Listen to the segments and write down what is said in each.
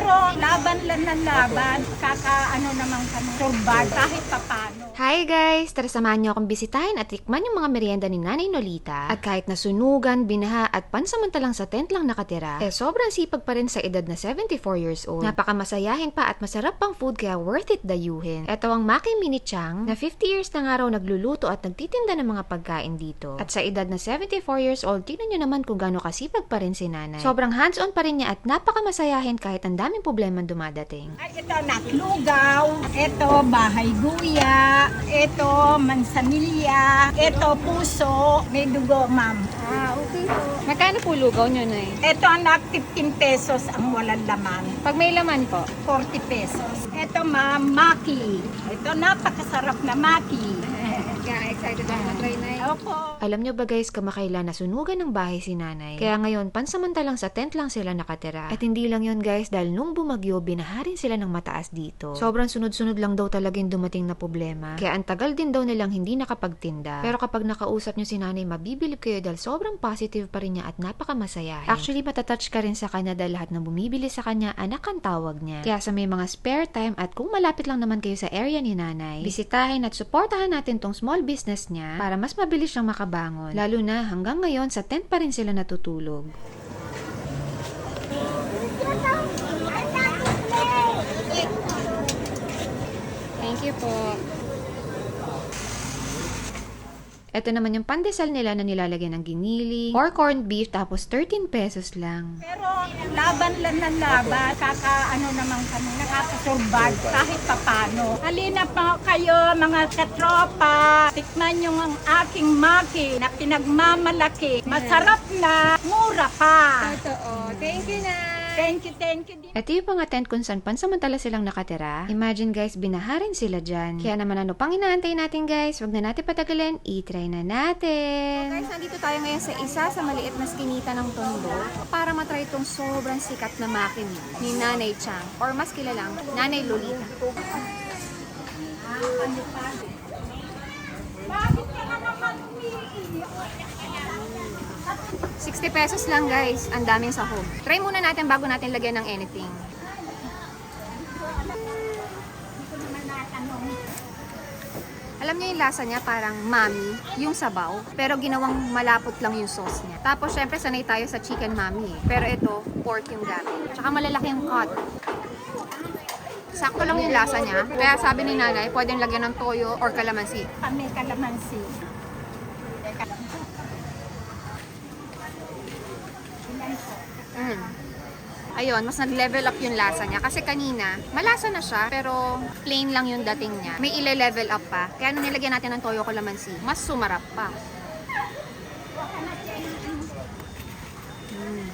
Pero laban lang ng laban, kakaano naman kami, survive kahit papano. Hi guys! Tara samahan niyo akong bisitahin at tikman yung mga merienda ni Nanay Nolita. At kahit nasunugan, binaha at pansamantalang sa tent lang nakatira, eh sobrang sipag pa rin sa edad na 74 years old. Napakamasayahin pa at masarap pang food kaya worth it dayuhin. Ito ang Maki Mini Chang na 50 years na nga raw nagluluto at nagtitinda ng mga pagkain dito. At sa edad na 74 years old, tingnan niyo naman kung gaano kasipag pa rin si Nanay. Sobrang hands-on pa rin niya at napakamasayahin kahit ang daming problema dumadating. Ay, ito naklugaw, ito bahay guya, ito mansanilya, ito puso, may dugo ma'am. Ah, okay po. Magkano po lugaw niyo, Nay? Ito anak, 15 pesos ang walang laman. Pag may laman po, 40 pesos. Ito ma'am, maki. Ito napakasarap na maki. Excited ako na-try, Nay. Opo. Alam nyo ba guys, kamakailan nasunugan ng bahay si nanay. Kaya ngayon, pansamantalang sa tent lang sila nakatira. At hindi lang yon guys, dahil nung bumagyo, binaharin sila ng mataas dito. Sobrang sunod-sunod lang daw talaga yung dumating na problema. Kaya ang tagal din daw nilang hindi nakapagtinda. Pero kapag nakausap nyo si nanay, mabibilib kayo dahil sobrang positive pa rin niya at napakamasayahin. Actually, matatouch ka rin sa kanya dahil lahat ng bumibili sa kanya, anak ang tawag niya. Kaya sa may mga spare time at kung malapit lang naman kayo sa area ni nanay, bisitahin at suportahan natin tong small business niya para mas mabilis siyang makabangon. Lalo na hanggang ngayon sa tent pa rin sila natutulog. Thank you po. Ito naman yung pandesal nila na nilalagyan ng ginili or corned beef tapos 13 pesos lang. Pero laban lang ng laban, kakaano naman kami, nakakasurvive kahit papano. Halina pa kayo mga katropa, tikman nyo ang aking maki na pinagmamalaki. Masarap na, mura pa. Totoo. Thank you, na. Thank you, thank you. din. Ito yung mga tent kung saan pansamantala silang nakatira. Imagine guys, binaharin sila dyan. Kaya naman ano pang inaantay natin guys, wag na natin patagalin, i-try na natin. Guys, nandito tayo ngayon sa isa sa maliit na skinita ng Tondo para matry itong sobrang sikat na makin ni Nanay Chang or mas kilalang Nanay Lolita. Bakit ka na naman umiiyak? 60 pesos lang guys, ang daming sahog. Try muna natin bago natin lagyan ng anything. Alam niyo yung lasa niya parang mami, yung sabaw, pero ginawang malapot lang yung sauce niya. Tapos syempre sanay tayo sa chicken mami eh. Pero ito, pork yung gamit. Tsaka malalaki yung cut. Sakto lang yung lasa niya. Kaya sabi ni nanay, pwedeng lagyan ng toyo or kalamansi. Kami kalamansi. Mm. Ayun, mas nag-level up yung lasa niya. Kasi kanina, malasa na siya, pero plain lang yung dating niya. May ile-level up pa. Kaya nung nilagyan natin ng toyo calamansi, mas sumarap pa. Mm.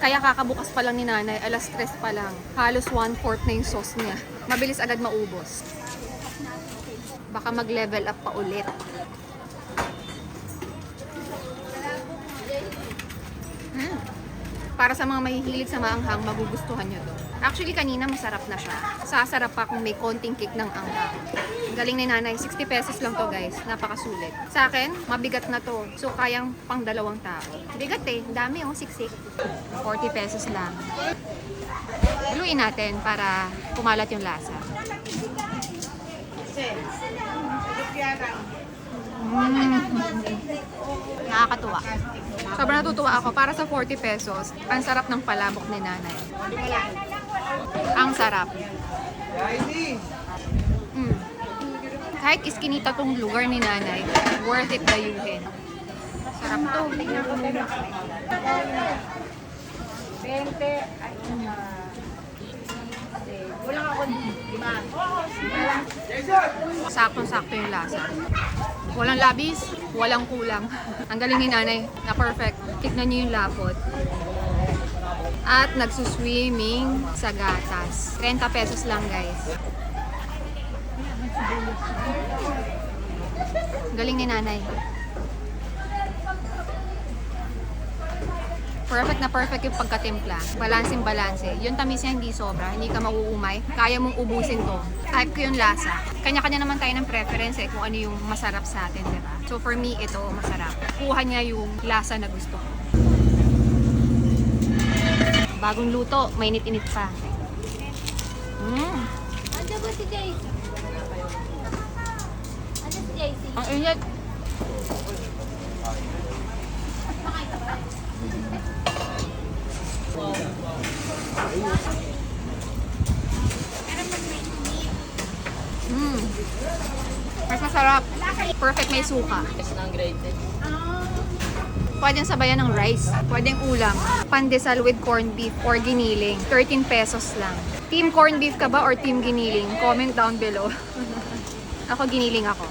Kaya kakabukas pa lang ni nanay, alas 3 pa lang. Halos 1-4 na yung sauce niya. Mabilis agad maubos. Baka mag-level up pa ulit. Para sa mga mahihilig sa maanghang, magugustuhan nyo to. Actually, kanina masarap na siya. Sasarap pa kung may konting kick ng anghang. Ang Galing ni nanay. 60 pesos lang to guys. Napakasulit. Sa akin, mabigat na to. So, kayang pang dalawang tao. Bigat eh. Dami oh. Siksik. 40 pesos lang. Haluin natin para kumalat yung lasa. Mm. Nakakatuwa. Sobrang natutuwa ako. Para sa 40 pesos, ang sarap ng palabok ni nanay. Ang sarap. Mm. Kahit iskinita tong lugar ni nanay, worth it dayuhin. Sarap to. 20, ayun na. Wala ako lima. Saktong-sakto yung lasa. Walang labis, walang kulang. Ang galing ni nanay, na perfect. Tignan niyo yung lapot. At nagsuswimming sa gatas. 30 pesos lang guys. Galing ni nanay. Perfect na perfect yung pagkatimpla. Balancing balanse. Yung tamis niya hindi sobra, hindi ka mauumay. Kaya mong ubusin to. Type ko yung lasa. Kanya-kanya naman tayo ng preference eh kung ano yung masarap sa atin, di ba? So for me, ito masarap. Kuha niya yung lasa na gusto ko. Bagong luto, mainit-init pa. Mm. Andiyan ba si JC? Ano si JC? Ang init. Mm. Mas masarap. Perfect may suka. Pwedeng sabayan ng rice. Pwedeng ulam. Pandesal with corned beef or giniling. 13 pesos lang. Team corned beef ka ba or team giniling? Comment down below. ako giniling ako.